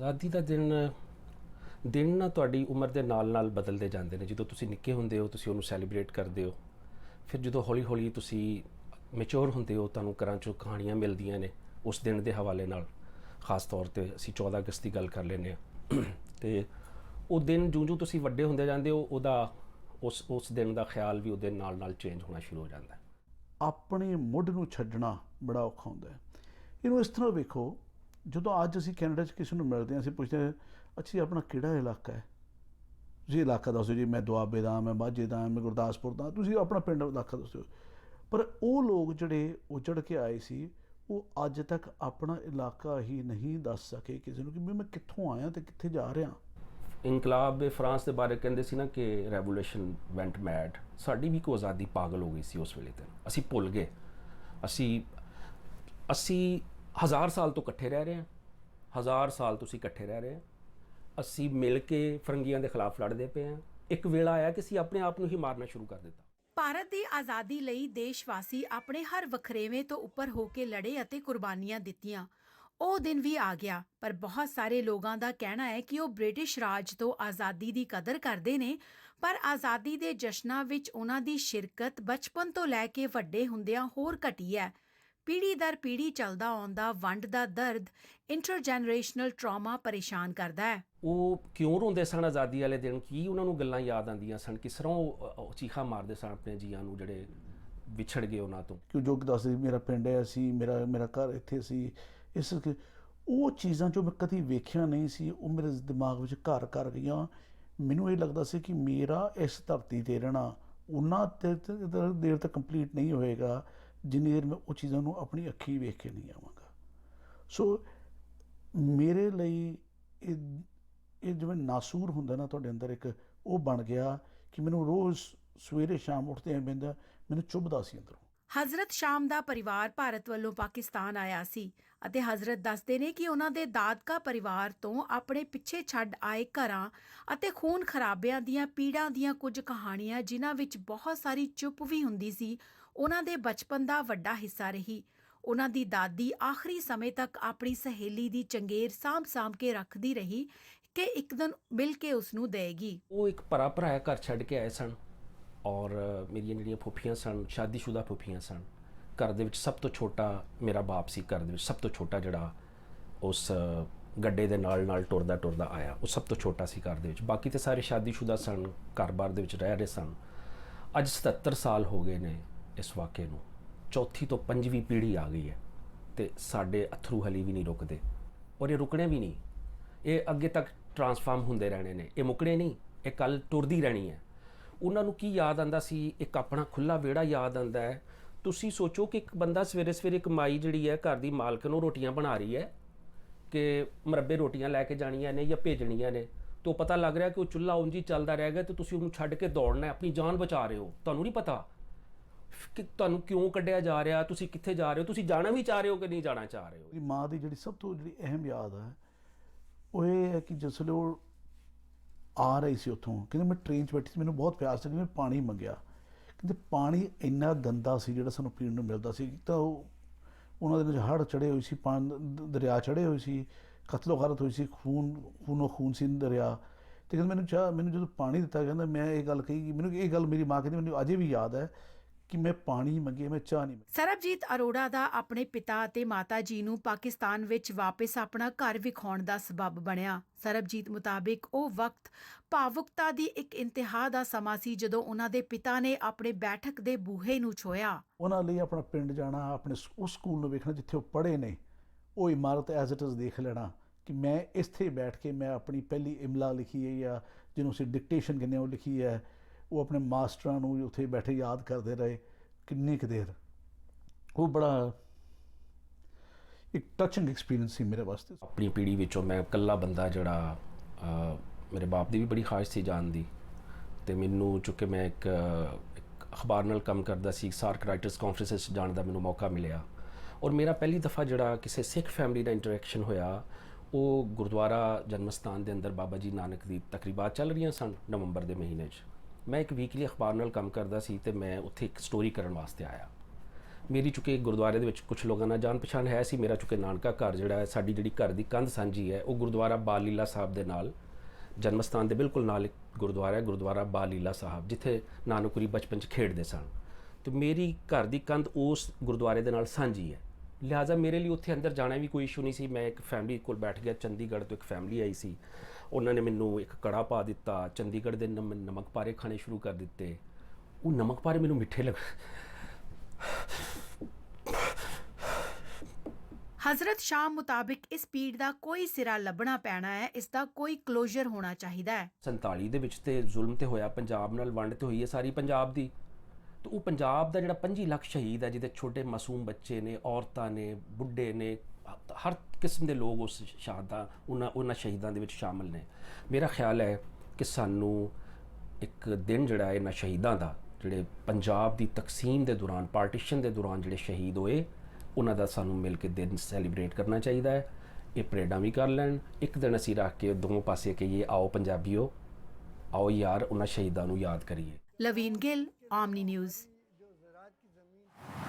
ਆਜ਼ਾਦੀ ਦਾ ਦਿਨ ਦਿਨ ਨਾ ਤੁਹਾਡੀ ਉਮਰ ਦੇ ਨਾਲ-ਨਾਲ ਬਦਲਦੇ ਜਾਂਦੇ ਨੇ। ਜਦੋਂ ਤੁਸੀਂ ਨਿੱਕੇ ਹੁੰਦੇ ਹੋ, ਤੁਸੀਂ ਉਹਨੂੰ ਸੈਲੀਬ੍ਰੇਟ ਕਰਦੇ ਹੋ। ਫਿਰ ਜਦੋਂ ਹੌਲੀ-ਹੌਲੀ ਤੁਸੀਂ ਮੈਚੁਰ ਹੁੰਦੇ ਹੋ, ਤੁਹਾਨੂੰ ਘਰਾਂ ਚੋਂ ਕਹਾਣੀਆਂ ਮਿਲਦੀਆਂ ਨੇ ਉਸ ਦਿਨ ਦੇ ਹਵਾਲੇ ਨਾਲ। ਖਾਸ ਤੌਰ ਤੇ ਅਸੀਂ 14 ਅਗਸਤ ਦੀ ਗੱਲ ਕਰ ਲੈਂਦੇ ਹਾਂ। ਤੇ ਉਹ ਦਿਨ ਜਿਉਂ-ਜਿਉਂ ਤੁਸੀਂ ਵੱਡੇ ਹੁੰਦੇ ਜਾਂਦੇ ਹੋ, ਉਹਦਾ ਉਸ ਉਸ ਦਿਨ ਦਾ ਖਿਆਲ ਵੀ ਉਹਦੇ ਨਾਲ-ਨਾਲ ਚੇਂਜ ਹੋਣਾ ਸ਼ੁਰੂ ਹੋ ਜਾਂਦਾ ਆਪਣੇ ਮੁੱਢ ਨੂੰ ਛੱਡਣਾ ਬੜਾ ਔਖਾ ਹੁੰਦਾ ਹੈ। ਇਹਨੂੰ ਇਸ ਤਰ੍ਹਾਂ ਵੇਖੋ ਜਦੋਂ ਅੱਜ ਅਸੀਂ ਕੈਨੇਡਾ 'ਚ ਕਿਸੇ ਨੂੰ ਮਿਲਦੇ ਹਾਂ, ਅਸੀਂ ਪੁੱਛਦੇ ਹਾਂ, ਅੱਛਾ ਜੀ, ਆਪਣਾ ਕਿਹੜਾ ਇਲਾਕਾ ਹੈ? ਤੁਸੀਂ ਇਲਾਕਾ ਦੱਸੋ ਜੀ, ਮੈਂ ਦੁਆਬੇ ਦਾ, ਮੈਂ ਮਾਝੇ ਦਾ, ਮੈਂ ਗੁਰਦਾਸਪੁਰ ਦਾ, ਤੁਸੀਂ ਆਪਣਾ ਪਿੰਡ ਇਲਾਕਾ ਦੱਸੋ। ਪਰ ਉਹ ਲੋਕ ਜਿਹੜੇ ਉਜੜ ਕੇ ਆਏ ਸੀ, ਉਹ ਅੱਜ ਤੱਕ ਆਪਣਾ ਇਲਾਕਾ ਹੀ ਨਹੀਂ ਦੱਸ ਸਕੇ ਕਿਸੇ ਨੂੰ ਕਿ ਵੀ ਮੈਂ ਕਿੱਥੋਂ ਆਇਆ ਤੇ ਕਿੱਥੇ ਜਾ ਰਿਹਾ। ਇਨਕਲਾਬ ਦੇ ਫਰਾਂਸ ਦੇ ਬਾਰੇ ਕਹਿੰਦੇ ਸੀ ਨਾ ਕਿ ਰੈਵੋਲੂਸ਼ਨ ਵੈਂਟ ਮੈਡ। ਸਾਡੀ ਵੀ ਕੋ ਆਜ਼ਾਦੀ ਪਾਗਲ ਹੋ ਗਈ ਸੀ ਉਸ ਵੇਲੇ ਤੇ। ਅਸੀਂ ਭੁੱਲ ਗਏ। ਅਸੀਂ ਅਸੀਂ ਹਜ਼ਾਰ ਸਾਲ ਤੋਂ ਇਕੱਠੇ ਰਹਿ ਰਹੇ ਹਾਂ ਹਜ਼ਾਰ ਸਾਲ ਤੁਸੀਂ ਇਕੱਠੇ ਰਹਿ ਰਹੇ ਹੋ ਅਸੀਂ ਮਿਲ ਕੇ ਫਰੰਗੀਆਂ ਦੇ ਖਿਲਾਫ ਲੜਦੇ ਪਏ ਹਾਂ ਇੱਕ ਵੇਲਾ ਆਇਆ ਕਿ ਅਸੀਂ ਆਪਣੇ ਆਪ ਨੂੰ ਹੀ ਮਾਰਨਾ ਸ਼ੁਰੂ ਕਰ ਦਿੱਤਾ। ਭਾਰਤ ਦੀ ਆਜ਼ਾਦੀ ਲਈ ਦੇਸ਼ਵਾਸੀ ਆਪਣੇ ਹਰ ਵਖਰੇਵੇਂ ਤੋਂ ਉੱਪਰ ਹੋ ਕੇ ਲੜੇ ਅਤੇ ਕੁਰਬਾਨੀਆਂ ਦਿੱਤੀਆਂ। ਉਹ ਦਿਨ ਵੀ ਆ ਗਿਆ, ਪਰ ਬਹੁਤ ਸਾਰੇ ਲੋਕਾਂ ਦਾ ਕਹਿਣਾ ਹੈ ਕਿ ਉਹ ਬ੍ਰਿਟਿਸ਼ ਰਾਜ ਤੋਂ ਆਜ਼ਾਦੀ ਦੀ ਕਦਰ ਕਰਦੇ ਨੇ, ਪਰ ਆਜ਼ਾਦੀ ਦੇ ਜਸ਼ਨਾਂ ਵਿੱਚ ਉਹਨਾਂ ਦੀ ਸ਼ਿਰਕਤ ਬਚਪਨ ਤੋਂ ਲੈ ਕੇ ਵੱਡੇ ਹੁੰਦਿਆਂ ਹੋਰ ਘਟੀ ਹੈ। ਪੀੜ੍ਹੀ ਦਰ ਪੀੜ੍ਹੀ ਚੱਲਦਾ ਆਉਂਦਾ ਵੰਡ ਦਾ ਦਰਦ ਇੰਟਰਜਨਰੇਸ਼ਨਲ ਟਰਾਮਾ ਪਰੇਸ਼ਾਨ ਕਰਦਾ ਹੈ ਉਹ ਕਿਉਂ ਰੋਂਦੇ ਸਨ ਆਜ਼ਾਦੀ ਵਾਲੇ ਦਿਨ ਕੀ ਉਹਨਾਂ ਨੂੰ ਗੱਲਾਂ ਯਾਦ ਆਉਂਦੀਆਂ ਸਨ ਕਿਸ ਤਰ੍ਹਾਂ ਉਹ ਚੀਖਾ ਮਾਰਦੇ ਸਨ ਆਪਣੇ ਜੀਆਂ ਨੂੰ ਜਿਹੜੇ ਵਿਛੜ ਗਏ ਉਹਨਾਂ ਤੋਂ ਕਿ ਜੋ ਕਿ ਦੱਸਦੇ ਮੇਰਾ ਪਿੰਡ ਹੈ ਸੀ ਮੇਰਾ ਮੇਰਾ ਘਰ ਇੱਥੇ ਸੀ ਇਸ ਉਹ ਚੀਜ਼ਾਂ ਜੋ ਮੈਂ ਕਦੀ ਵੇਖਿਆ ਨਹੀਂ ਸੀ ਉਹ ਮੇਰੇ ਦਿਮਾਗ ਵਿੱਚ ਘਰ ਕਰ ਗਈਆਂ ਮੈਨੂੰ ਇਹ ਲੱਗਦਾ ਸੀ ਕਿ ਮੇਰਾ ਇਸ ਧਰਤੀ ਤੇ ਰਹਿਣਾ ਉਹਨਾਂ ਤੱਕ ਦੇਰ ਤੱਕ ਕੰਪਲੀਟ ਨਹੀਂ ਹੋਏਗਾ ਜਿੰਨੀ ਦੇਰ ਮੈਂ ਉਹ ਚੀਜ਼ਾਂ ਨੂੰ ਆਪਣੀ ਅੱਖੀ ਵੇਖ ਕੇ ਨਹੀਂ ਆਵਾਂਗਾ। ਸੋ ਮੇਰੇ ਲਈ ਇਹ ਇਹ ਜਿਵੇਂ ਨਾਸੂਰ ਹੁੰਦਾ ਨਾ ਤੁਹਾਡੇ ਅੰਦਰ ਇੱਕ, ਉਹ ਬਣ ਗਿਆ ਕਿ ਮੈਨੂੰ ਰੋਜ਼ ਸਵੇਰੇ ਸ਼ਾਮ ਉੱਠਦੇ ਐਂ ਬੰਦਾ ਮੈਨੂੰ ਚੁੱਭਦਾ ਸੀ ਅੰਦਰੋਂ। ਹਜ਼ਰਤ ਸ਼ਾਮ ਦਾ ਪਰਿਵਾਰ ਭਾਰਤ ਵੱਲੋਂ ਪਾਕਿਸਤਾਨ ਆਇਆ ਸੀ ਅਤੇ ਹਜ਼ਰਤ ਦੱਸਦੇ ਨੇ ਕਿ ਉਹਨਾਂ ਦੇ ਦਾਦਕਾ ਪਰਿਵਾਰ ਤੋਂ ਆਪਣੇ ਪਿੱਛੇ ਛੱਡ ਆਏ ਘਰਾਂ ਅਤੇ ਖੂਨ ਖਰਾਬਿਆਂ ਦੀਆਂ ਪੀੜਾਂ ਦੀਆਂ ਕੁਝ ਕਹਾਣੀਆਂ ਜਿਨ੍ਹਾਂ ਵਿੱਚ ਬਹੁਤ ਸਾਰੀ ਚੁੱਪ ਵੀ ਹੁੰਦੀ ਸੀ ਉਹਨਾਂ ਦੇ ਬਚਪਨ ਦਾ ਵੱਡਾ ਹਿੱਸਾ ਰਹੀ। ਉਹਨਾਂ ਦੀ ਦਾਦੀ ਆਖਰੀ ਸਮੇਂ ਤੱਕ ਆਪਣੀ ਸਹੇਲੀ ਦੀ ਚੰਗੇਰ ਸਾਂਭ-ਸਾਂਭ ਕੇ ਰੱਖਦੀ ਰਹੀ ਕਿ ਇੱਕ ਦਿਨ ਮਿਲ ਕੇ ਉਸ ਨੂੰ ਦੇਗੀ ਉਹ ਇੱਕ ਭਰਾ ਭਰਾਇਆ ਘਰ ਛੱਡ ਕੇ ਆਏ ਸਨ ਔਰ ਮੇਰੀਆਂ ਜਿਹੜੀਆਂ ਫੁੱਫੀਆਂ ਸਨ, ਸ਼ਾਦੀशुदा ਫੁੱਫੀਆਂ ਸਨ, ਘਰ ਦੇ ਵਿੱਚ ਸਭ ਤੋਂ ਛੋਟਾ ਮੇਰਾ ਬਾਪ ਸੀ ਘਰ ਦੇ ਵਿੱਚ, ਸਭ ਤੋਂ ਛੋਟਾ ਜਿਹੜਾ ਉਸ ਗੱਡੇ ਦੇ ਨਾਲ ਨਾਲ ਟੁਰਦਾ ਟੁਰਦਾ ਆਇਆ, ਉਹ ਸਭ ਤੋਂ ਛੋਟਾ ਸੀ ਘਰ ਦੇ ਵਿੱਚ। ਬਾਕੀ ਤੇ ਸਾਰੇ ਸ਼ਾਦੀशुदा ਸਨ, ਘਰ-ਬਾਰ ਦੇ ਵਿੱਚ ਰਹਿ ਰਹੇ ਸਨ। ਅੱਜ 77 ਸਾਲ ਹੋ ਗਏ ਨੇ ਇਸ ਵਾਕਿਏ ਨੂੰ। ਚੌਥੀ ਤੋਂ ਪੰਜਵੀਂ ਪੀੜ੍ਹੀ ਆ ਗਈ ਹੈ ਤੇ ਸਾਡੇ ਅਥਰੂ ਹਲੀ ਵੀ ਨਹੀਂ ਰੁਕਦੇ ਔਰ ਇਹ ਰੁਕਣੇ ਵੀ ਨਹੀਂ। ਇਹ ਅੱਗੇ ਤੱਕ ਟਰਾਂਸਫਾਰਮ ਹੁੰਦੇ ਰਹਿਣੇ ਨੇ। ਇਹ ਮੁੱਕਣੇ ਨਹੀਂ, ਇਹ ਕੱਲ ਟੁਰਦੀ ਰਹਿਣੀ ਹੈ। ਉਹਨਾਂ ਨੂੰ ਕੀ ਯਾਦ ਆਂਦਾ ਸੀ? ਇੱਕ ਆਪਣਾ ਖੁੱਲਾ ਵਿਹੜਾ ਯਾਦ ਆਂਦਾ ਹੈ। ਤੁਸੀਂ ਸੋਚੋ ਕਿ ਇੱਕ ਬੰਦਾ ਸਵੇਰੇ ਸਵੇਰੇ ਇੱਕ ਮਾਈ ਜਿਹੜੀ ਹੈ ਘਰ ਦੀ ਮਾਲਕ ਨੂੰ ਰੋਟੀਆਂ ਬਣਾ ਰਹੀ ਹੈ ਕਿ ਮਰੱਬੇ ਰੋਟੀਆਂ ਲੈ ਕੇ ਜਾਣੀਆਂ ਨੇ ਜਾਂ ਭੇਜਣੀਆਂ ਨੇ। ਤੋਂ ਪਤਾ ਲੱਗ ਰਿਹਾ ਕਿ ਉਹ ਚੁੱਲ੍ਹਾ ਉਂਝ ਹੀ ਚੱਲਦਾ ਰਹਿ ਗਿਆ ਤੇ ਤੁਸੀਂ ਉਹਨੂੰ ਛੱਡ ਕੇ ਦੌੜਨਾ ਹੈ। ਆਪਣੀ ਜਾਨ ਬਚਾ ਰਹੇ ਹੋ। ਤੁਹਾਨੂੰ ਨਹੀਂ ਪਤਾ ਕਿ ਤੁਹਾਨੂੰ ਕਿਉਂ ਕੱਢਿਆ ਜਾ ਰਿਹਾ? ਤੁਸੀਂ ਕਿੱਥੇ ਜਾ ਰਹੇ ਹੋ? ਤੁਸੀਂ ਜਾਣਾ ਵੀ ਚਾਹ ਰਹੇ ਹੋ ਕਿ ਨਹੀਂ ਜਾਣਾ ਚਾਹ ਰਹੇ ਹੋ? ਮੇਰੀ ਮਾਂ ਦੀ ਜਿਹੜੀ ਸਭ ਤੋਂ ਜਿਹੜੀ ਅਹਿਮ ਯਾਦ ਹੈ, ਉਹ ਇਹ ਹੈ ਕਿ ਜਿਸ ਵੇਲੇ ਉਹ ਆ ਰਹੀ ਸੀ ਉੱਥੋਂ, ਕਹਿੰਦੇ ਮੈਂ ਟ੍ਰੇਨ 'ਚ ਬੈਠੀ ਸੀ, ਮੈਨੂੰ ਬਹੁਤ ਪਿਆਸ ਲੱਗੀ ਮੈਂ ਪਾਣੀ ਮੰਗਿਆ। ਕਹਿੰਦੇ ਪਾਣੀ ਇੰਨਾ ਗੰਦਾ ਸੀ ਜਿਹੜਾ ਸਾਨੂੰ ਪੀਣ ਨੂੰ ਮਿਲਦਾ ਸੀ, ਤਾਂ ਉਹ ਉਹਨਾਂ ਦੇ ਵਿੱਚ ਹੜ੍ਹ ਚੜੇ ਹੋਏ ਸੀ, ਪਾਣ ਦਰਿਆ ਚੜੇ ਹੋਏ ਸੀ ਕਤਲੋ ਗਾਰਤ ਹੋਈ ਸੀ, ਖੂਨ ਖੂਨੋ ਖੂਨ ਸੀ ਦਰਿਆ। ਤੇ ਕਹਿੰਦੇ ਮੈਨੂੰ ਚਾਹ ਮੈਨੂੰ ਜਦੋਂ ਪਾਣੀ ਦਿੱਤਾ, ਕਹਿੰਦਾ ਮੈਂ ਇਹ ਗੱਲ ਕਹੀ ਮੈਨੂੰ ਇਹ ਗੱਲ ਮੇਰੀ ਮਾਂ ਕਹਿੰਦੀ, ਮੈਨੂੰ ਅਜੇ ਵੀ ਯਾਦ ਹੈ ਕਿ ਮੈਂ ਪਾਣੀ ਮੰਗੇ ਮੈਂ ਚਾਹ ਨਹੀਂ ਮੰਗੀ। ਸਰਬਜੀਤ ਅਰੋੜਾ ਦਾ ਆਪਣੇ ਪਿਤਾ ਅਤੇ ਮਾਤਾ ਜੀ ਨੂੰ ਪਾਕਿਸਤਾਨ ਵਿੱਚ ਵਾਪਸ ਆਪਣਾ ਘਰ ਵਿਖਾਉਣ ਦਾ ਸਬਬ ਬਣਿਆ। ਸਰਬਜੀਤ ਮੁਤਾਬਿਕ ਉਹ ਵਕਤ ਭਾਵੁਕਤਾ ਦੀ ਇੱਕ ਇੰਤਹਾ ਦਾ ਸਮਾਂ ਸੀ ਜਦੋਂ ਉਹਨਾਂ ਦੇ ਪਿਤਾ ਨੇ ਆਪਣੇ ਬੈਠਕ ਦੇ ਬੂਹੇ ਨੂੰ ਛੋਇਆ ਉਹਨਾਂ ਲਈ ਆਪਣਾ ਪਿੰਡ ਜਾਣਾ ਆਪਣੇ ਉਸ ਸਕੂਲ ਨੂੰ ਵੇਖਣਾ ਜਿੱਥੇ ਉਹ ਪੜ੍ਹੇ ਨੇ ਉਹ ਇਮਾਰਤ ਐਜ਼ ਇਟ ਇਜ਼ ਦੇਖ ਲੈਣਾ ਕਿ ਮੈਂ ਇੱਥੇ ਬੈਠ ਕੇ ਮੈਂ ਆਪਣੀ ਪਹਿਲੀ ਇਮਲਾ ਲਿਖੀ ਹੈ ਜਾਂ ਜਿਹਨੂੰ ਅਸੀਂ ਡਿਕਟੇਸ਼ਨ ਕਹਿੰਦੇ ਉਹ ਲਿਖੀ ਹੈ। ਉਹ ਆਪਣੇ ਮਾਸਟਰਾਂ ਨੂੰ ਉੱਥੇ ਬੈਠੇ ਯਾਦ ਕਰਦੇ ਰਹੇ, ਕਿੰਨੀ ਕੁ ਦੇਰ। ਉਹ ਬੜਾ ਇੱਕ ਟੱਚਿੰਗ ਐਕਸਪੀਰੀਅੰਸ ਸੀ ਮੇਰੇ ਵਾਸਤੇ। ਆਪਣੀ ਪੀੜ੍ਹੀ ਵਿੱਚੋਂ ਮੈਂ ਇਕੱਲਾ ਬੰਦਾ ਜਿਹੜਾ ਮੇਰੇ ਬਾਪ ਦੀ ਵੀ ਬੜੀ ਖਾਹਿਸ਼ ਸੀ ਜਾਣ ਦੀ। ਤੇ ਮੈਨੂੰ ਚੁੱਕੇ ਮੈਂ ਇੱਕ ਅਖਬਾਰ ਨਾਲ ਕੰਮ ਕਰਦਾ ਸੀ, ਸਾਰਕ ਰਾਈਟਰਸ ਕਾਨਫਰੰਸ 'ਚ ਜਾਣ ਦਾ ਮੈਨੂੰ ਮੌਕਾ ਮਿਲਿਆ। ਔਰ ਮੇਰਾ ਪਹਿਲੀ ਦਫਾ ਜਿਹੜਾ ਕਿਸੇ ਸਿੱਖ ਫੈਮਿਲੀ ਦਾ ਇੰਟਰੈਕਸ਼ਨ ਹੋਇਆ, ਉਹ ਗੁਰਦੁਆਰਾ ਜਨਮਸਥਾਨ ਦੇ ਅੰਦਰ ਬਾਬਾ ਜੀ ਨਾਨਕ ਦੀ ਤਕਰੀਬਾਤ ਚੱਲ ਰਹੀਆਂ ਸਨ ਨਵੰਬਰ ਦੇ ਮਹੀਨੇ 'ਚ। ਮੈਂ ਇੱਕ ਵੀਕਲੀ ਅਖਬਾਰ ਨਾਲ ਕੰਮ ਕਰਦਾ ਸੀ ਤੇ ਮੈਂ ਉੱਥੇ ਇੱਕ ਸਟੋਰੀ ਕਰਨ ਵਾਸਤੇ ਆਇਆ। ਮੇਰੀ ਚੁੱਕੇ ਗੁਰਦੁਆਰੇ ਦੇ ਵਿੱਚ ਕੁਝ ਲੋਕਾਂ ਨਾਲ ਜਾਣ ਪਛਾਣ ਹੈ ਸੀ। ਮੇਰਾ ਚੁੱਕੇ ਨਾਨਕਾ ਘਰ ਜਿਹੜਾ ਹੈ, ਸਾਡੀ ਜਿਹੜੀ ਘਰ ਦੀ ਕੰਧ ਸਾਂਝੀ ਹੈ, ਉਹ ਗੁਰਦੁਆਰਾ ਬਾਲ ਲੀਲਾ ਸਾਹਿਬ ਦੇ ਨਾਲ ਜਨਮ ਸਥਾਨ ਦੇ ਬਿਲਕੁਲ ਨਾਲ ਇੱਕ ਗੁਰਦੁਆਰਾ ਹੈ, ਗੁਰਦੁਆਰਾ ਬਾਲ ਲੀਲਾ ਸਾਹਿਬ, ਜਿੱਥੇ ਨਾਨਕਪੁਰੀ ਬਚਪਨ 'ਚ ਖੇਡਦੇ ਸਨ। ਤੇ ਮੇਰੀ ਘਰ ਦੀ ਕੰਧ ਉਸ ਗੁਰਦੁਆਰੇ ਦੇ ਨਾਲ ਸਾਂਝੀ ਹੈ। ਲਿਹਾਜ਼ਾ ਮੇਰੇ ਲਈ ਉੱਥੇ ਅੰਦਰ ਜਾਣਾ ਵੀ ਕੋਈ ਇਸ਼ੂ ਨਹੀਂ ਸੀ। ਮੈਂ ਇੱਕ ਫੈਮਿਲੀ ਕੋਲ ਬੈਠ ਗਿਆ। ਚੰਡੀਗੜ੍ਹ ਤੋਂ ਇੱਕ ਫੈਮਿਲੀ ਆਈ ਸੀ। ਉਹਨਾਂ ਨੇ ਮੈਨੂੰ ਇੱਕ ਕੜਾ ਪਾ ਦਿੱਤਾ। ਚੰਡੀਗੜ੍ਹ ਦੇ ਨਮ- ਨਮਕ ਪਾਰੇ ਖਾਣੇ ਸ਼ੁਰੂ ਕਰ ਦਿੱਤੇ। ਉਹ ਨਮਕ ਪਾਰੇ ਮੈਨੂੰ ਮਿੱਠੇ ਲੱਗ ਹਜ਼ਰਤ ਸ਼ਾਹ ਮੁਤਾਬਿਕ ਇਸ ਪੀੜ ਦਾ ਕੋਈ ਸਿਰਾ ਲੱਭਣਾ ਪੈਣਾ ਹੈ। ਇਸ ਦਾ ਕੋਈ ਕਲੋਜ਼ਰ ਹੋਣਾ ਚਾਹੀਦਾ ਹੈ। 47 ਦੇ ਵਿੱਚ ਤੇ ਜ਼ੁਲਮ ਤੇ ਹੋਇਆ। ਪੰਜਾਬ ਨਾਲ ਵੰਡ ਤੇ ਹੋਈ ਹੈ ਸਾਰੀ ਪੰਜਾਬ ਦੀ। ਤਾਂ ਉਹ ਪੰਜਾਬ ਦਾ ਜਿਹੜਾ 25 ਲੱਖ ਸ਼ਹੀਦ ਹੈ, ਜਿਹਦੇ ਛੋਟੇ ਮਾਸੂਮ ਬੱਚੇ ਨੇ, ਔਰਤਾਂ ਨੇ, ਬੁੱਢੇ ਨੇ, ਹਰ ਕਿਸਮ ਦੇ ਲੋਕ ਉਸ ਸ਼ਹਾਦਾ ਉਹਨਾਂ ਉਹਨਾਂ ਸ਼ਹੀਦਾਂ ਦੇ ਵਿੱਚ ਸ਼ਾਮਲ ਨੇ। ਮੇਰਾ ਖਿਆਲ ਹੈ ਕਿ ਸਾਨੂੰ ਇੱਕ ਦਿਨ ਜਿਹੜਾ ਹੈ ਇਹਨਾਂ ਸ਼ਹੀਦਾਂ ਦਾ, ਜਿਹੜੇ ਪੰਜਾਬ ਦੀ ਤਕਸੀਮ ਦੇ ਦੌਰਾਨ, ਪਾਰਟੀਸ਼ਨ ਦੇ ਦੌਰਾਨ ਜਿਹੜੇ ਸ਼ਹੀਦ ਹੋਏ, ਉਹਨਾਂ ਦਾ ਸਾਨੂੰ ਮਿਲ ਕੇ ਦਿਨ ਸੈਲੀਬ੍ਰੇਟ ਕਰਨਾ ਚਾਹੀਦਾ ਹੈ। ਇਹ ਪਰੇਡਾਂ ਵੀ ਕਰ ਲੈਣ। ਇੱਕ ਦਿਨ ਅਸੀਂ ਰੱਖ ਕੇ ਦੋਵੇਂ ਪਾਸੇ ਕਹੀਏ, ਆਓ ਪੰਜਾਬੀਓ, ਆਓ ਯਾਰ, ਉਹਨਾਂ ਸ਼ਹੀਦਾਂ ਨੂੰ ਯਾਦ ਕਰੀਏ। ਲਵੀਨ ਗਿੱਲ Omni News.